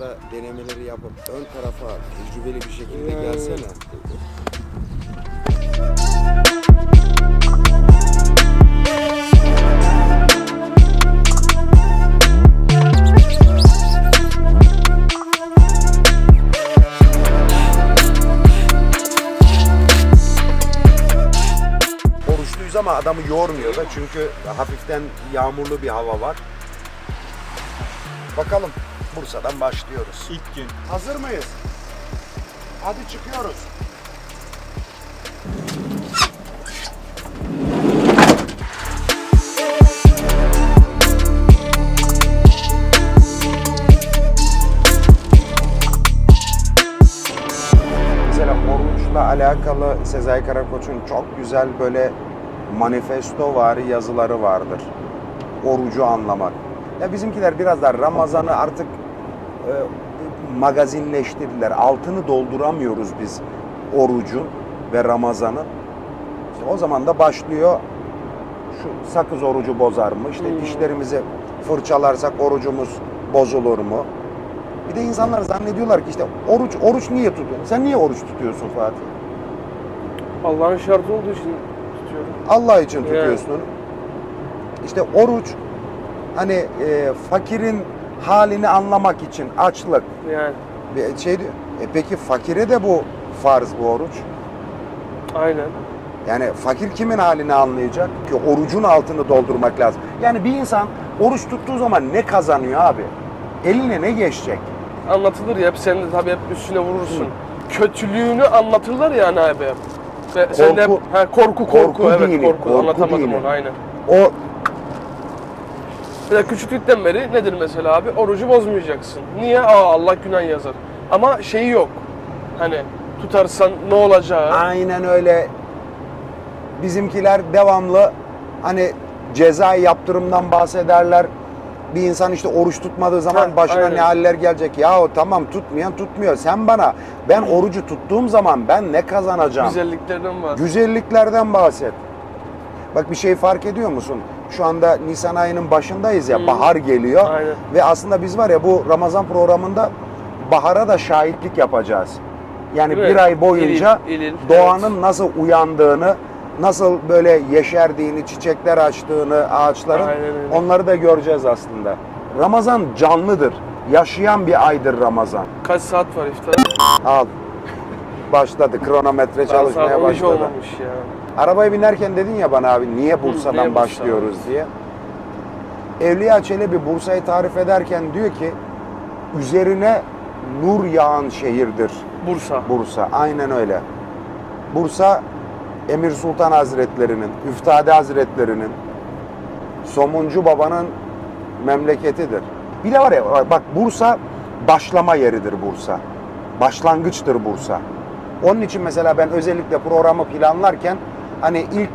tarafta denemeleri yapıp ön tarafa tecrübeli bir şekilde gelsene. Oruçluyuz ama adamı yormuyor da çünkü hafiften yağmurlu bir hava var. Bakalım Bursa'dan başlıyoruz. İlk gün. Hazır mıyız? Hadi çıkıyoruz. Mesela oruçla alakalı Sezai Karakoç'un çok güzel böyle manifesto vari yazıları vardır. Orucu anlamak. Ya bizimkiler biraz da Ramazan'ı artık magazinleştirdiler. Altını dolduramıyoruz biz orucun ve Ramazan'ın. İşte o zaman da başlıyor şu sakız orucu bozar mı? İşte Hmm. dişlerimizi fırçalarsak orucumuz bozulur mu? Bir de insanlar zannediyorlar ki işte oruç oruç niye tutuyorsun? Sen niye oruç tutuyorsun Fatih? Allah'ın şartı olduğu için tutuyorum. Allah için tutuyorsun. İşte oruç hani e, fakirin halini anlamak için açlık, Yani Bir şey diyor. E peki fakire de bu farz bu oruç. aynen. Yani fakir kimin halini anlayacak? Ki orucun altını doldurmak lazım. Yani bir insan oruç tuttuğu zaman ne kazanıyor abi? Eline ne geçecek? Anlatılır ya hep sen de tabii hep üstüne vurursun. Kötülüğünü anlatırlar yani abi. Ve sen de hep, Korku. korku korku, Korku evet dini, korku, korku anlatamadım dini. onu aynen. O Mesela küçüklükten beri nedir mesela abi? Orucu bozmayacaksın. Niye? Aa Allah günah yazar. Ama şeyi yok. Hani tutarsan ne olacağı. aynen öyle. Bizimkiler devamlı hani cezai yaptırımdan bahsederler. Bir insan işte oruç tutmadığı zaman Ha, başına aynen. ne haller gelecek? Ya tamam tutmayan tutmuyor. Sen bana ben orucu tuttuğum zaman ben ne kazanacağım? Güzelliklerden var. Güzelliklerden bahset. Bak bir şey fark ediyor musun? Şu anda Nisan ayının başındayız ya, Hı. bahar geliyor. Aynen. Ve aslında biz var ya bu Ramazan programında bahara da şahitlik yapacağız. Yani Değil mi? bir ay boyunca İlil, ilil, doğanın evet. nasıl uyandığını, nasıl böyle yeşerdiğini, çiçekler açtığını, ağaçların Aynen onları da göreceğiz aslında. Ramazan canlıdır. Yaşayan bir aydır Ramazan. Kaç saat var iftar? Al. Başladı. Kronometre çalışmaya 12 başladı. olmamış ya. Arabaya binerken dedin ya bana abi niye Bursa'dan niye Bursa? başlıyoruz diye. Evliya Çelebi Bursa'yı tarif ederken diyor ki üzerine nur yağan şehirdir Bursa. Bursa. Aynen öyle. Bursa Emir Sultan Hazretlerinin, Üftade Hazretlerinin, Somuncu Baba'nın memleketidir. Bir de var ya bak Bursa başlama yeridir Bursa. Başlangıçtır Bursa. Onun için mesela ben özellikle programı planlarken hani ilk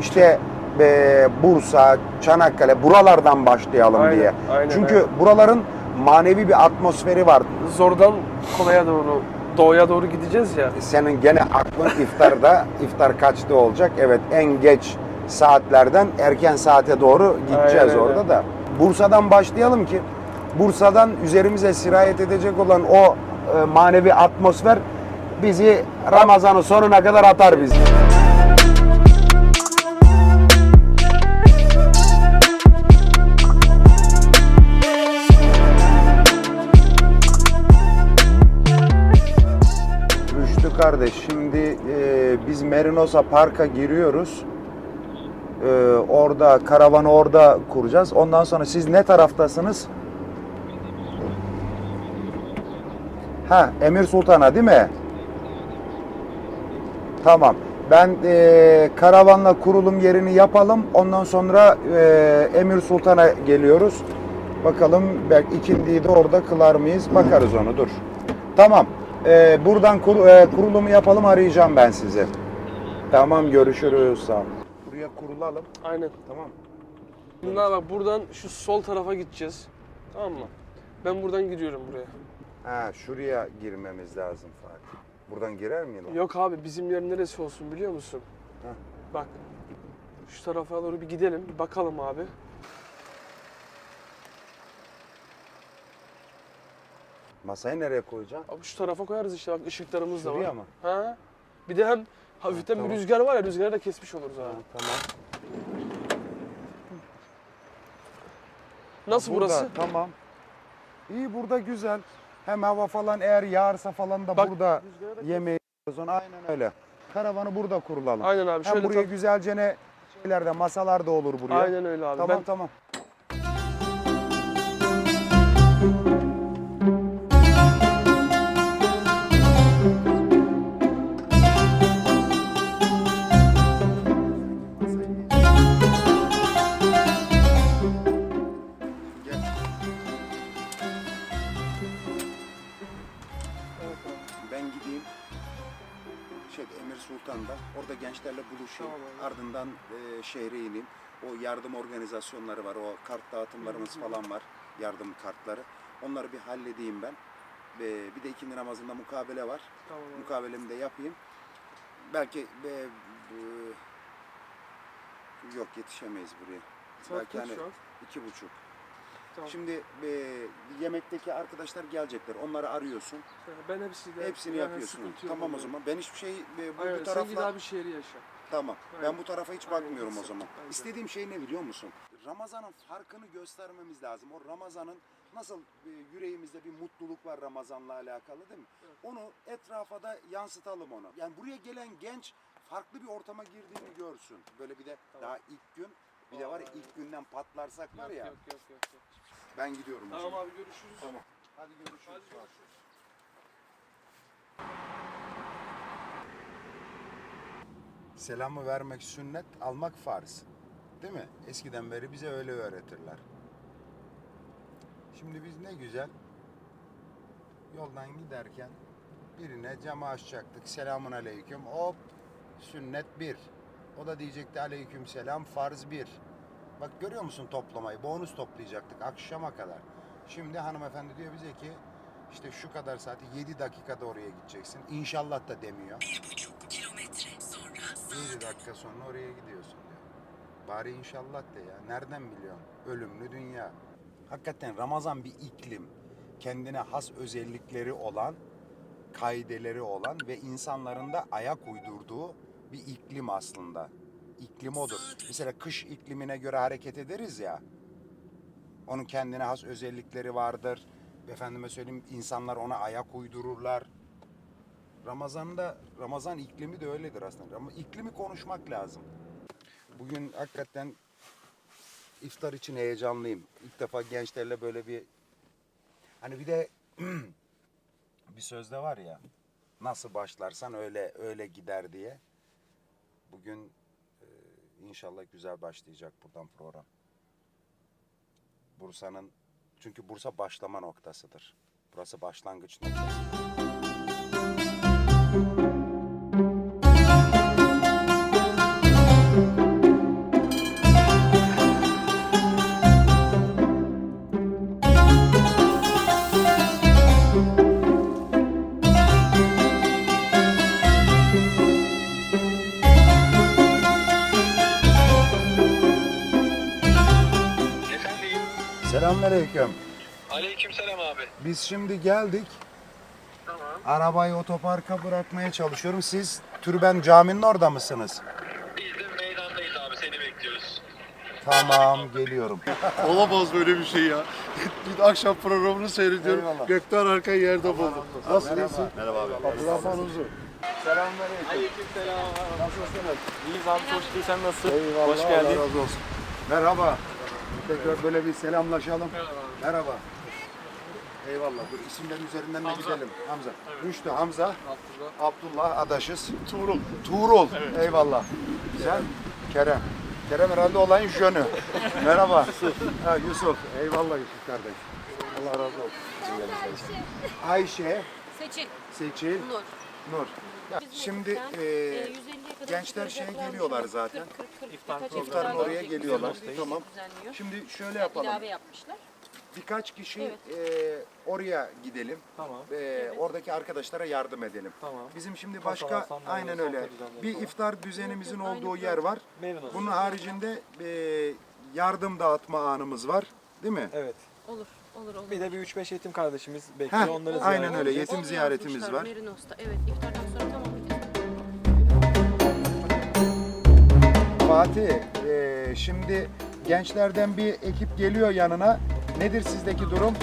işte e, Bursa, Çanakkale buralardan başlayalım Aynen, diye. aynen, Çünkü aynen. buraların manevi bir atmosferi var. Zordan kolaya doğru, doğuya doğru gideceğiz ya. Senin gene aklın iftarda, iftar kaçta olacak? Evet en geç saatlerden erken saate doğru gideceğiz Aynen orada da. Bursa'dan başlayalım ki Bursa'dan üzerimize sirayet edecek olan o e, manevi atmosfer bizi Ramazan'ın sonuna kadar atar bizi. Kardeş şimdi e, biz Merinosa Park'a giriyoruz. E, orada karavanı orada kuracağız. Ondan sonra siz ne taraftasınız? Ha Emir Sultan'a değil mi? Tamam. Ben e, karavanla kurulum yerini yapalım. Ondan sonra e, Emir Sultan'a geliyoruz. Bakalım belki ikindiyi de orada kılar mıyız? Bakarız onu dur. Tamam. E, buradan kur- e, kurulumu yapalım arayacağım ben sizi. Tamam görüşürüz. Sağ ol. Buraya kurulalım. Aynen. Tamam. Bunlar bak buradan şu sol tarafa gideceğiz. Tamam mı? Ben buradan gidiyorum buraya. Ha şuraya girmemiz lazım Fatih. Buradan girer miyiz? Yok abi bizim yer neresi olsun biliyor musun? Heh. Bak. Şu tarafa doğru bir gidelim. Bir bakalım abi. Masayı nereye koyacaksın? Abi şu tarafa koyarız işte bak ışıklarımız da var. Şuraya mı? Ha? Bir de hem hafiften tamam. bir rüzgar var ya rüzgarı da kesmiş oluruz abi. tamam. Nasıl Burada, burası? Tamam. İyi burada güzel. Hem hava falan eğer yağarsa falan da Bak, burada yemeği yiyoruz. Aynen öyle. Karavanı burada kurulalım. Aynen abi Hem şöyle buraya güzelce ne şeylerde masalar da olur buraya. Aynen öyle abi. Tamam ben tamam. Sultan'da orada gençlerle buluşayım. Tamam. Ardından e, şehre ineyim. O yardım organizasyonları var. O kart dağıtımlarımız falan var. Yardım kartları. Onları bir halledeyim ben. E, bir de ikindi namazında mukabele var. Tamam abi. Mukabelemi de yapayım. Belki e, e, yok yetişemeyiz buraya. Saat Belki kaç hani şu an? iki buçuk. Tamam. Şimdi e, yemekteki arkadaşlar gelecekler. Onları arıyorsun. Ben hepsini, Hepsini yani yapıyorsun. sıkıntı yok Tamam o zaman. Ben hiçbir şey e, bu, Aynen, bu sen git tarafla abi şehri yaşa. tamam. Aynen. Ben bu tarafa hiç Aynen, bakmıyorum o zaman. Aynen. İstediğim şey ne biliyor musun? Ramazan'ın farkını göstermemiz lazım. O Ramazan'ın nasıl e, yüreğimizde bir mutluluk var Ramazan'la alakalı değil mi? Evet. Onu etrafa da yansıtalım onu. Yani buraya gelen genç farklı bir ortama girdiğini görsün. Böyle bir de Tamam. daha ilk gün bir de var ya ilk günden patlarsak var Yok, ya. yok yok yok. yok. Ben gidiyorum o Tamam abi görüşürüz. Tamam. Hadi görüşürüz. Hadi görüşürüz. Selamı vermek sünnet, almak farz. Değil mi? Eskiden beri bize öyle öğretirler. Şimdi biz ne güzel yoldan giderken birine camı açacaktık. Selamun aleyküm. Hop sünnet bir. O da diyecekti aleyküm selam farz bir. Bak görüyor musun toplamayı? Bonus toplayacaktık akşama kadar. Şimdi hanımefendi diyor bize ki işte şu kadar saati 7 dakikada oraya gideceksin. İnşallah da demiyor. Bir buçuk kilometre sonra 7 dakika sonra oraya gidiyorsun diyor. Bari inşallah de ya. Nereden biliyorsun? Ölümlü dünya. Hakikaten Ramazan bir iklim. Kendine has özellikleri olan, kaideleri olan ve insanların da ayak uydurduğu bir iklim aslında. İklim odur. Mesela kış iklimine göre hareket ederiz ya. Onun kendine has özellikleri vardır. Efendime söyleyeyim insanlar ona ayak uydururlar. Ramazan'da Ramazan iklimi de öyledir aslında. Ama iklimi konuşmak lazım. Bugün hakikaten iftar için heyecanlıyım. İlk defa gençlerle böyle bir hani bir de bir sözde var ya nasıl başlarsan öyle öyle gider diye. Bugün inşallah güzel başlayacak buradan program. Bursa'nın çünkü Bursa başlama noktasıdır. Burası başlangıç noktası. Selamünaleyküm. Aleykümselam abi. Biz şimdi geldik. Tamam. Arabayı otoparka bırakmaya çalışıyorum. Siz Türben Camii'nin orada mısınız? Biz de meydandayız abi seni bekliyoruz. Tamam, geliyorum. Olamaz böyle bir şey ya. Bir akşam programını seyrediyorum. Eyvallah. Gökten arka yerde buldum. Nasıl Merhaba. Merhaba abi. Abdurrahman Uzun. Selamünaleyküm. Aleykümselam. Nasılsınız? İyiyiz abi, hoş değil. Sen nasılsın? Eyvallah, Hoş geldin. Allah razı olsun. Merhaba. Tekrar böyle bir selamlaşalım. Merhaba. Eyvallah. Dur isimlerin üzerinden de gidelim. Hamza. Rüştü Hamza. Abdullah. Abdullah Adaşız. Tuğrul. Tuğrul. Eyvallah. Sen? Kerem. Kerem herhalde olayın jönü. Merhaba. Ha, Yusuf. Eyvallah Yusuf kardeş. Allah razı olsun. Ayşe, Seçil. Seçil, Nur. Nur. Ya, şimdi e, e, 150'ye kadar gençler şeye geliyorlar zaten. 40, 40, 40. İftar. İftarın iftar oraya geliyorlar. Tamam. Şimdi şöyle yapalım. İlave yapmışlar. Birkaç kişi Evet. e, oraya gidelim. Tamam. E, Oradaki arkadaşlara yardım edelim. Tamam. Bizim şimdi başka sandalye, aynen sofra öyle düzenleri bir falan. iftar düzenimizin olduğu yer var. Memnun oldum. Bunun haricinde e, yardım dağıtma anımız var. Değil mi? Evet. Olur. Olur olur. Bir de bir 3-5 yetim kardeşimiz bekliyor. Heh, Onları aynen ziyaret öyle. edeceğiz. Yetim Onu ziyaretimiz yazmışlar var. Merinos'ta. Evet iftardan sonra tamam. Fatih, e, şimdi gençlerden bir ekip geliyor yanına. Nedir sizdeki durum?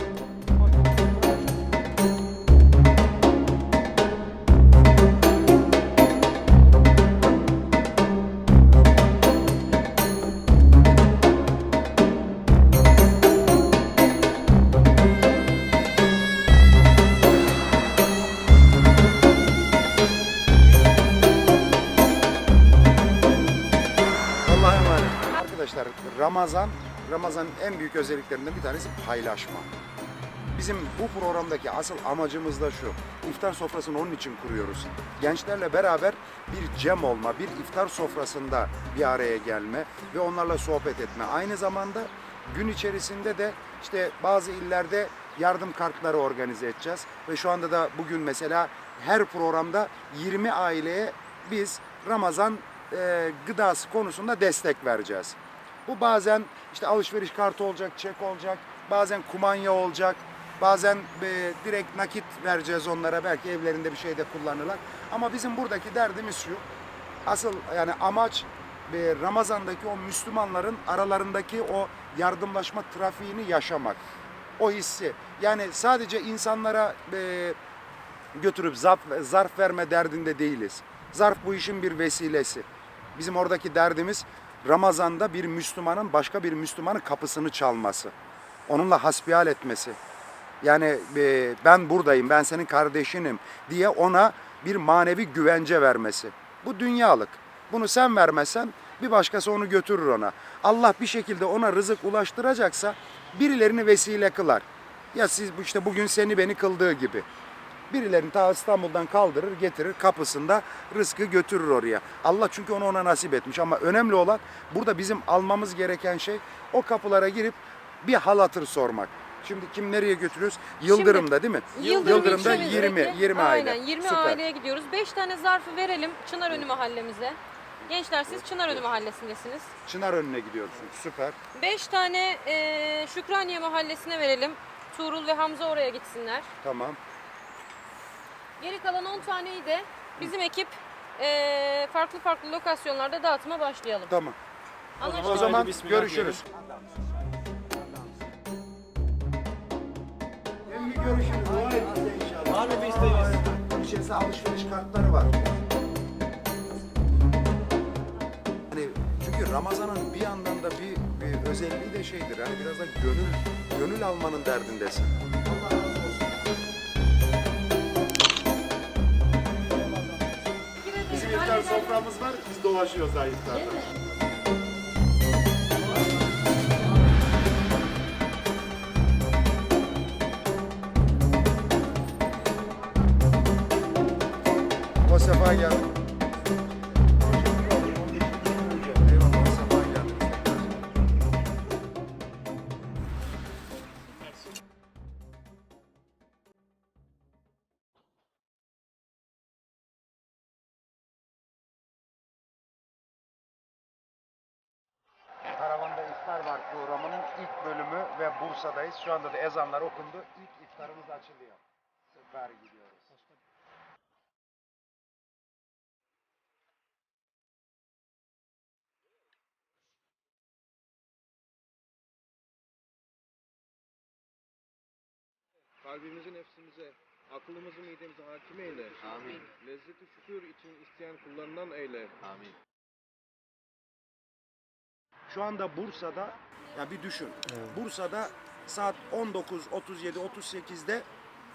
Ramazan, Ramazan'ın en büyük özelliklerinden bir tanesi paylaşma. Bizim bu programdaki asıl amacımız da şu. İftar sofrasını onun için kuruyoruz. Gençlerle beraber bir cem olma, bir iftar sofrasında bir araya gelme ve onlarla sohbet etme. Aynı zamanda gün içerisinde de işte bazı illerde yardım kartları organize edeceğiz. Ve şu anda da bugün mesela her programda 20 aileye biz Ramazan e, gıdası konusunda destek vereceğiz. Bu bazen işte alışveriş kartı olacak, çek olacak, bazen kumanya olacak, bazen e, direkt nakit vereceğiz onlara belki evlerinde bir şeyde kullanırlar. Ama bizim buradaki derdimiz şu, asıl yani amaç e, Ramazan'daki o Müslümanların aralarındaki o yardımlaşma trafiğini yaşamak. O hissi. Yani sadece insanlara e, götürüp zarf, zarf verme derdinde değiliz. Zarf bu işin bir vesilesi. Bizim oradaki derdimiz Ramazan'da bir Müslümanın başka bir Müslümanın kapısını çalması. Onunla hasbihal etmesi. Yani e, ben buradayım, ben senin kardeşinim diye ona bir manevi güvence vermesi. Bu dünyalık. Bunu sen vermezsen bir başkası onu götürür ona. Allah bir şekilde ona rızık ulaştıracaksa birilerini vesile kılar. Ya siz işte bugün seni beni kıldığı gibi. Birilerini ta İstanbul'dan kaldırır, getirir kapısında rızkı götürür oraya. Allah çünkü onu ona nasip etmiş ama önemli olan burada bizim almamız gereken şey o kapılara girip bir hal hatır sormak. Şimdi kim nereye götürüyoruz? Yıldırım'da değil mi? Yıldırım Yıldırım'da ilçemizdeki- 20 20 aile. Aynen 20 Süper. aileye gidiyoruz. 5 tane zarfı verelim Çınarönü mahallemize. Gençler siz Çınarönü mahallesindesiniz. Çınar önüne gidiyorsunuz. Süper. 5 tane eee Şükraniye mahallesine verelim. Tuğrul ve Hamza oraya gitsinler. Tamam. Geri kalan 10 taneyi de bizim ekip eee, farklı farklı lokasyonlarda dağıtıma başlayalım. Tamam. Anlaştık. O Haydi zaman bismillah görüşürüz. Emmi görüşürüz. Dua et bize inşallah. Var mı bir isteğiniz? İçerisinde alışveriş kartları var. Hani çünkü Ramazan'ın bir yandan da bir, bir özelliği de şeydir. Hani biraz da gönül gönül almanın derdindesin. Soframız var. Biz dolaşıyoruz daha iftarda. O sefa geldi. Bursa'dayız. Şu anda da ezanlar okundu. İlk iftarımız açılıyor. Süper gidiyoruz. Kalbimizi nefsimize, aklımızı midemize hakim eyle. Amin. Lezzeti şükür için isteyen kullarından eyle. Amin. Şu anda Bursa'da ya bir düşün. Bursa'da saat 19, 37, 38'de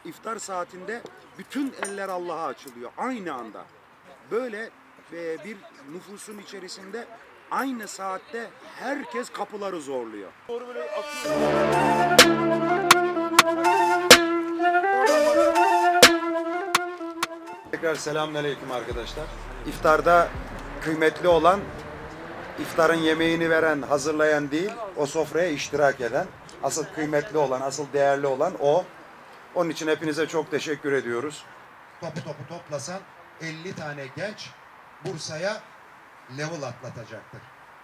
iftar saatinde bütün eller Allah'a açılıyor aynı anda. Böyle e, bir nüfusun içerisinde aynı saatte herkes kapıları zorluyor. Tekrar selamünaleyküm arkadaşlar. İftarda kıymetli olan iftarın yemeğini veren, hazırlayan değil, o sofraya iştirak eden, asıl kıymetli olan, asıl değerli olan o. Onun için hepinize çok teşekkür ediyoruz. topu topu toplasan 50 tane genç Bursa'ya level atlatacaktır.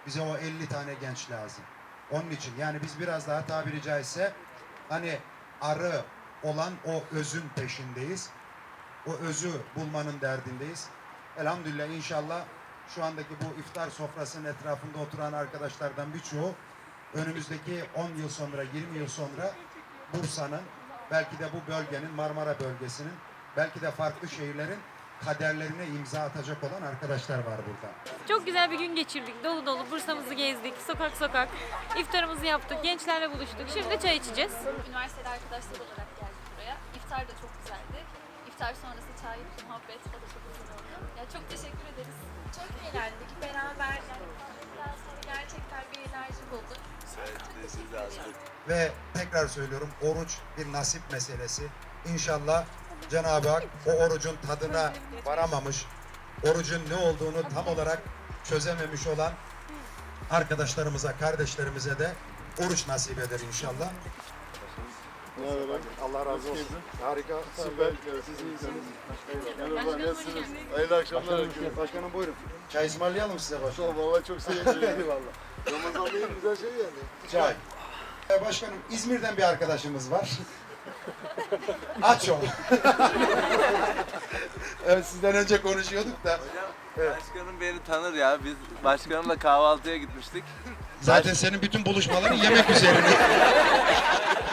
Bize o 50 tane genç lazım. Onun için yani biz biraz daha tabiri caizse hani arı olan o özün peşindeyiz. O özü bulmanın derdindeyiz. Elhamdülillah inşallah şu andaki bu iftar sofrasının etrafında oturan arkadaşlardan birçoğu önümüzdeki 10 yıl sonra, 20 yıl sonra Bursa'nın, belki de bu bölgenin, Marmara bölgesinin, belki de farklı şehirlerin kaderlerine imza atacak olan arkadaşlar var burada. Çok güzel bir gün geçirdik. Dolu dolu Bursa'mızı gezdik. Sokak sokak. İftarımızı yaptık. Gençlerle buluştuk. Şimdi çay içeceğiz. Üniversitede arkadaşlar olarak geldik buraya. İftar da çok güzeldi. İftar sonrası çay, muhabbet o da çok güzel oldu. Ya çok teşekkür ederiz. Çok eğlendik beraber. Yani biraz sonra gerçekten bir enerji bulduk. Ve tekrar söylüyorum oruç bir nasip meselesi. İnşallah Cenab-ı Hak o orucun tadına varamamış, orucun ne olduğunu tam olarak çözememiş olan arkadaşlarımıza, kardeşlerimize de oruç nasip eder inşallah. Allah razı olsun. Harika, süper. Siz iyisiniz. Merhaba, nasılsınız? Hayırlı akşamlar. Başkanım buyurun. Çay ısmarlayalım size başkanım. Valla çok sevindim. Eyvallah. Ramazan'da en güzel şey yani. Çay. Ee, Başkanım İzmir'den bir arkadaşımız var. Aç o. evet sizden önce konuşuyorduk da. Başkanım beni tanır ya. Biz başkanımla kahvaltıya gitmiştik. Zaten senin bütün buluşmaların yemek üzerine.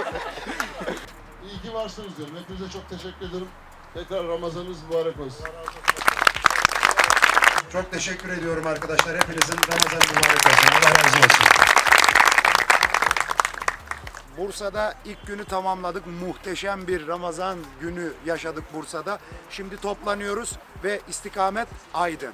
Varsınız diyorum. Hepinize çok teşekkür ederim. Tekrar Ramazanınız mübarek olsun. Çok teşekkür ediyorum arkadaşlar. Hepinizin Ramazan mübarek olsun. Allah razı olsun. Bursa'da ilk günü tamamladık. Muhteşem bir Ramazan günü yaşadık Bursa'da. Şimdi toplanıyoruz ve istikamet Aydın.